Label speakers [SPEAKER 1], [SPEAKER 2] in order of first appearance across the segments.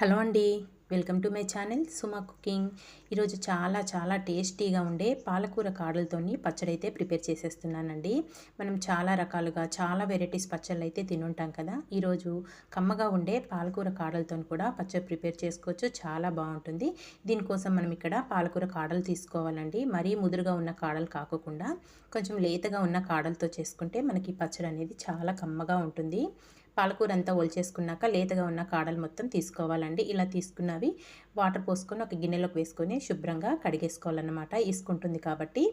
[SPEAKER 1] Hello అండి welcome to my channel Suma cooking. ఈరోజు చాలా చాలా టేస్టీగా ఉండే పాలకూర కాడలతోని పచ్చడి అయితే ప్రిపేర్ చేసేస్తున్నానండి. మనం చాలా రకాలుగా చాలా వెరైటీస్ పచ్చళ్ళు అయితే తినుంటాం కదా. ఈరోజు కమ్మగా ఉండే పాలకూర కాడలతో కూడా పచ్చడి ప్రిపేర్ చేసుకోవచ్చు. చాలా బాగుంటుంది. దీనికోసం మనం ఇక్కడ పాలకూర కాడలు తీసుకోవాలండి. మరీ ముదురుగా ఉన్న కాడలు కాకుండా కొంచెం లేతగా ఉన్న కాడలతో చేసుకుంటే మనకి పచ్చడి అనేది చాలా కమ్మగా ఉంటుంది. పాలకూర అంతా ఒలిచేసుకున్నాక లేతగా ఉన్న కాడలు మొత్తం తీసుకోవాలండి. ఇలా తీసుకున్నవి వాటర్ పోసుకొని ఒక గిన్నెలోకి వేసుకొని శుభ్రంగా కడిగేసుకోవాలన్నమాట. ఇసుకుంటుంది కాబట్టి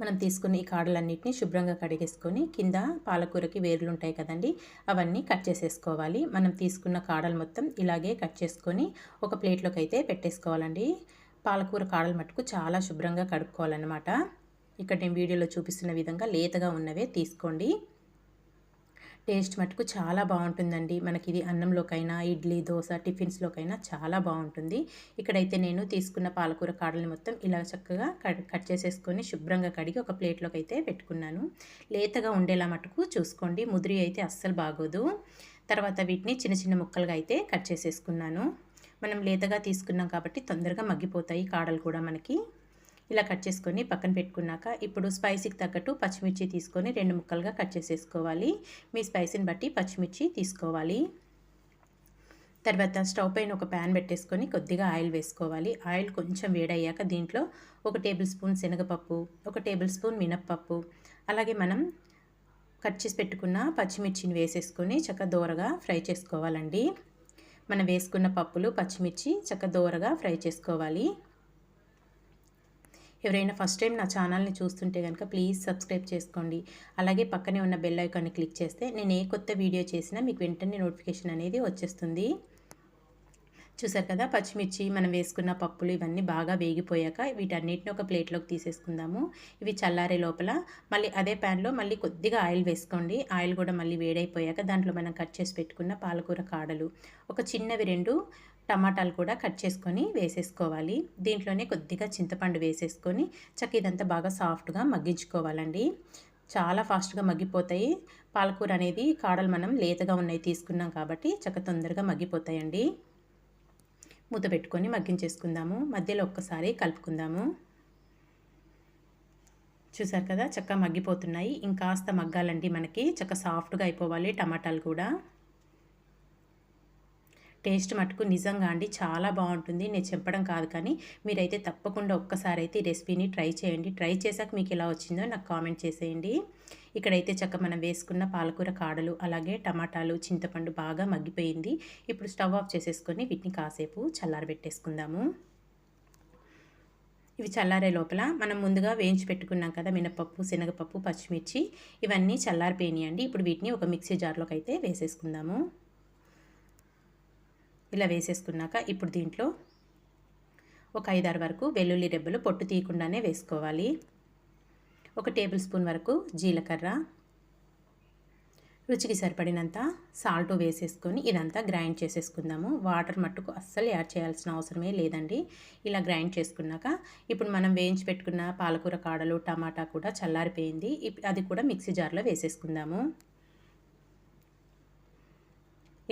[SPEAKER 1] మనం తీసుకున్న ఈ కాడలన్నింటినీ శుభ్రంగా కడిగేసుకొని కింద పాలకూరకి వేర్లు ఉంటాయి కదండి అవన్నీ కట్ చేసేసుకోవాలి. మనం తీసుకున్న కాడలు మొత్తం ఇలాగే కట్ చేసుకొని ఒక ప్లేట్లోకి అయితే పెట్టేసుకోవాలండి. పాలకూర కాడలు మట్టుకు చాలా శుభ్రంగా కడుక్కోవాలన్నమాట. ఇక్కడ నేను వీడియోలో చూపిస్తున్న విధంగా లేతగా ఉన్నవే తీసుకోండి. టేస్ట్ మటుకు చాలా బాగుంటుందండి. మనకి ఇది అన్నంలోకైనా ఇడ్లీ దోశ టిఫిన్స్లోకైనా చాలా బాగుంటుంది. ఇక్కడైతే నేను తీసుకున్న పాలకూర కాడల్ని మొత్తం ఇలా చక్కగా కట్ చేసేసుకొని శుభ్రంగా కడిగి ఒక ప్లేట్లోకి అయితే పెట్టుకున్నాను. లేతగా ఉండేలా మటుకు చూసుకోండి. ముదిరి అయితే అస్సలు బాగోదు. తర్వాత వీటిని చిన్న చిన్న ముక్కలుగా అయితే కట్ చేసేసుకున్నాను. మనం లేతగా తీసుకున్నాం కాబట్టి తొందరగా మగ్గిపోతాయి కాడలు కూడా మనకి. ఇలా కట్ చేసుకొని పక్కన పెట్టుకున్నాక ఇప్పుడు స్పైసీకి తగ్గట్టు పచ్చిమిర్చి తీసుకొని రెండు ముక్కలుగా కట్ చేసేసుకోవాలి. మీ స్పైసీని బట్టి పచ్చిమిర్చి తీసుకోవాలి. తర్వాత స్టవ్ పైన ఒక ప్యాన్ పెట్టేసుకొని కొద్దిగా ఆయిల్ వేసుకోవాలి. ఆయిల్ కొంచెం వేడయ్యాక దీంట్లో ఒక టేబుల్ స్పూన్ శనగపప్పు ఒక టేబుల్ స్పూన్ మినప్పప్పు అలాగే మనం కట్ చేసి పెట్టుకున్న పచ్చిమిర్చిని వేసేసుకొని చక్క దోరగా ఫ్రై చేసుకోవాలండి. మనం వేసుకున్న పప్పులు పచ్చిమిర్చి చక్క దోరగా ఫ్రై చేసుకోవాలి. ఎవరైనా ఫస్ట్ టైం నా ఛానల్ని చూస్తుంటే కనుక ప్లీజ్ సబ్స్క్రైబ్ చేసుకోండి. అలాగే పక్కనే ఉన్న బెల్ ఐకాన్ని క్లిక్ చేస్తే నేను ఏ కొత్త వీడియో చేసినా మీకు వెంటనే నోటిఫికేషన్ అనేది వచ్చేస్తుంది. చూసారు కదా పచ్చిమిర్చి మనం వేసుకున్న పప్పులు ఇవన్నీ బాగా వేగిపోయాక వీటన్నిటిని ఒక ప్లేట్లోకి తీసేసుకుందాము. ఇవి చల్లారే లోపల మళ్ళీ అదే ప్యాన్లో మళ్ళీ కొద్దిగా ఆయిల్ వేసుకోండి. ఆయిల్ కూడా మళ్ళీ వేడైపోయాక దాంట్లో మనం కట్ చేసి పెట్టుకున్న పాలకూర కాడలు ఒక చిన్నవి రెండు టమాటాలు కూడా కట్ చేసుకొని వేసేసుకోవాలి. దీంట్లోనే కొద్దిగా చింతపండు వేసేసుకొని చక్క ఇదంతా బాగా సాఫ్ట్గా మగ్గించుకోవాలండి. చాలా ఫాస్ట్గా మగ్గిపోతాయి. పాలకూర అనేది కాడలు మనం లేతగా ఉన్నాయి తీసుకున్నాం కాబట్టి చక్క తొందరగా మగ్గిపోతాయండి. మూత పెట్టుకొని మగ్గించేసుకుందాము. మధ్యలో ఒక్కసారి కలుపుకుందాము. చూసారు కదా? చక్క మగ్గిపోతున్నాయి. ఇంకాస్త మగ్గాలండి మనకి. చక్క సాఫ్ట్గా అయిపోవాలి టమాటాలు కూడా. టేస్ట్ మటుకు నిజంగా అండి చాలా బాగుంటుంది. నేను చెప్పడం కాదు కానీ మీరైతే తప్పకుండా ఒక్కసారి అయితే ఈ రెసిపీని ట్రై చేయండి. ట్రై చేశాక మీకు ఎలా వచ్చిందో నాకు కామెంట్ చేసేయండి. ఇక్కడైతే చక్క మనం వేసుకున్న పాలకూర కాడలు అలాగే టమాటాలు చింతపండు బాగా మగ్గిపోయింది. ఇప్పుడు స్టవ్ ఆఫ్ చేసేసుకొని వీటిని కాసేపు చల్లారబెట్టేసుకుందాము. ఇవి చల్లారే లోపల మనం ముందుగా వేయించి పెట్టుకున్నాం కదా మినపప్పు శనగపప్పు పచ్చిమిర్చి ఇవన్నీ చల్లారిపోయినాయండి ఇప్పుడు వీటిని ఒక మిక్సీ జార్లోకి అయితే వేసేసుకుందాము. ఇలా వేసేసుకున్నాక ఇప్పుడు దీంట్లో ఒక ఐదారు వరకు వెల్లుల్లి రెబ్బలు పొట్టు తీయకుండానే వేసుకోవాలి. ఒక టేబుల్ స్పూన్ వరకు జీలకర్ర. రుచికి సరిపడినంత సాల్ట్ వేసేసుకొని ఇదంతా గ్రైండ్ చేసేసుకుందాము. వాటర్ మట్టుకు అస్సలు యాడ్ చేయాల్సిన అవసరమే లేదండి. ఇలా గ్రైండ్ చేసుకున్నాక ఇప్పుడు మనం వేయించి పెట్టుకున్న పాలకూర కాడలు టమాటా కూడా చల్లారిపోయింది. అది కూడా మిక్సీ జార్లో వేసేసుకుందాము.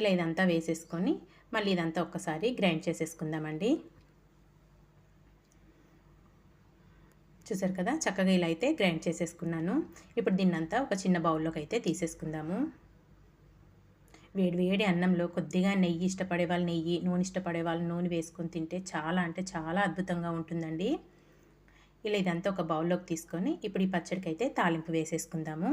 [SPEAKER 1] ఇలా ఇదంతా వేసేసుకొని మళ్ళీ ఇదంతా ఒక్కసారి గ్రైండ్ చేసేసుకుందామండి. చూసారు కదా? చక్కగా ఇలా అయితే గ్రైండ్ చేసేసుకున్నాను. ఇప్పుడు దీన్నంతా ఒక చిన్న బౌల్లోకి అయితే తీసేసుకుందాము. వేడి వేడి అన్నంలో కొద్దిగా నెయ్యి ఇష్టపడే వాళ్ళు నెయ్యి నూనె ఇష్టపడే వాళ్ళు నూనె వేసుకొని తింటే చాలా అంటే చాలా అద్భుతంగా ఉంటుందండి. ఇలా ఇదంతా ఒక బౌల్లోకి తీసుకొని ఇప్పుడు ఈ పచ్చడికి అయితే తాలింపు వేసేసుకుందాము.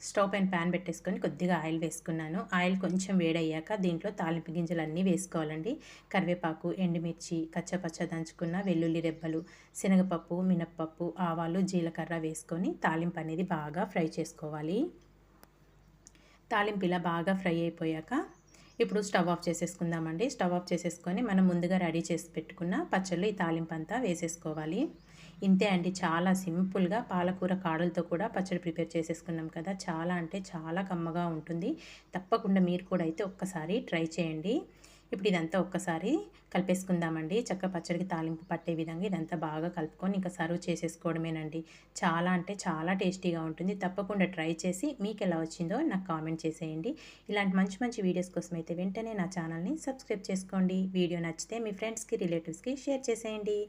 [SPEAKER 1] స్టవ్ పైన ప్యాన్ పెట్టేసుకొని కొద్దిగా ఆయిల్ వేసుకున్నాను. ఆయిల్ కొంచెం వేడయ్యాక దీంట్లో తాలింపు గింజలు అన్నీ వేసుకోవాలండి. కరివేపాకు ఎండుమిర్చి కచ్చపచ్చ దంచుకున్న వెల్లుల్లి రెబ్బలు శనగపప్పు మినప్పప్పు ఆవాలు జీలకర్ర వేసుకొని తాలింపు అనేది బాగా ఫ్రై చేసుకోవాలి. తాలింపు ఇలా బాగా ఫ్రై అయిపోయాక ఇప్పుడు స్టవ్ ఆఫ్ చేసేసుకుందామండి. స్టవ్ ఆఫ్ చేసేసుకొని మనం ముందుగా రెడీ చేసి పెట్టుకున్న పచ్చళ్ళు ఈ తాలింపు అంతా వేసేసుకోవాలి. ఇంతే అండి. చాలా సింపుల్గా పాలకూర కాడలతో కూడా పచ్చడి ప్రిపేర్ చేసేసుకున్నాం కదా. చాలా అంటే చాలా కమ్మగా ఉంటుంది. తప్పకుండా మీరు కూడా అయితే ఒక్కసారి ట్రై చేయండి. ఇప్పుడు ఇదంతా ఒక్కసారి కలిపేసుకుందామండి. చక్క పచ్చడికి తాలింపు పట్టే విధంగా ఇదంతా బాగా కలుపుకొని ఇంకా సర్వ్ చేసేసుకోవడమేనండి. చాలా అంటే చాలా టేస్టీగా ఉంటుంది. తప్పకుండా ట్రై చేసి మీకు ఎలా వచ్చిందో నాకు కామెంట్ చేసేయండి. ఇలాంటి మంచి మంచి వీడియోస్ కోసం అయితే వెంటనే నా ఛానల్ని సబ్స్క్రైబ్ చేసుకోండి. వీడియో నచ్చితే మీ ఫ్రెండ్స్కి రిలేటివ్స్కి షేర్ చేసేయండి.